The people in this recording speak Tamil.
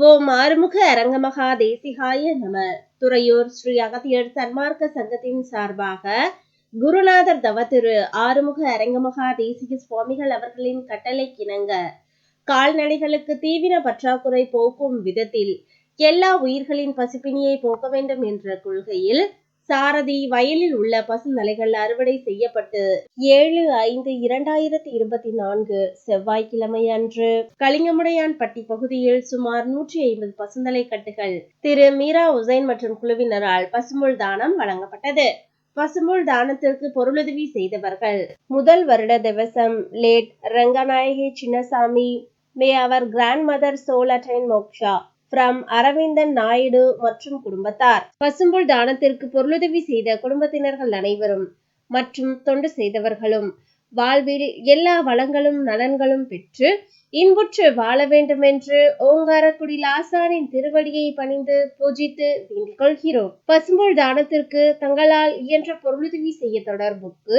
ஓம் ஆறுமுக அரங்கமகா தேசிகாய நம. துறையூர் ஸ்ரீ அகத்தியர் சன்மார்க்க சங்கத்தின் சார்பாக குருநாதர் தவத்திரு ஆறுமுக அரங்கமகா தேசிக சுவாமிகள் அவர்களின் கட்டளைக்கிணங்க கால்நடைகளுக்கு தீவிர பற்றாக்குறை போக்கும் விதத்தில் எல்லா உயிர்களின் பசிப்பினியை போக்க வேண்டும் என்ற கொள்கையில் சாரதி வயலில் உள்ள பசுந்தலைகள் அறுவடை செய்யப்பட்டு ஏழு ஐந்து இரண்டாயிரத்தி இருபத்தி நான்கு செவ்வாய்க்கிழமை அன்று கலிங்கமுடையான்பட்டி பகுதியில் சுமார் நூற்றி ஐம்பது பசுந்தலை கட்டுகள் திரு மீரா உசைன் மற்றும் குழுவினரால் பசுமுள் தானம் வழங்கப்பட்டது. பசுமுள் தானத்திற்கு பொருளுதவி செய்தவர்கள் முதல் வருட திவசம் late Ranganayaki Chinnasamy may our grandmother soul attain moksha from Aravindan Naidu மற்றும் குடும்பத்தார். பசும்புல் தானத்திற்கு பொருளுதவி செய்த குடும்பத்தினர்கள் அனைவரும் மற்றும் தொண்டு செய்தவர்களும் வாழ்வில் எல்லா வளங்களும் நலன்களும் பெற்று இன்புற்று வாழ வேண்டுமென்று ஓங்காரக்குடி லாசானின் திருவடியை பணிந்து பூஜித்து வேண்டிக் கொள்கிறோம். பசும்புல் தானத்திற்கு தங்களால் இயன்ற பொருளுதவி செய்ய தொடர்புக்கு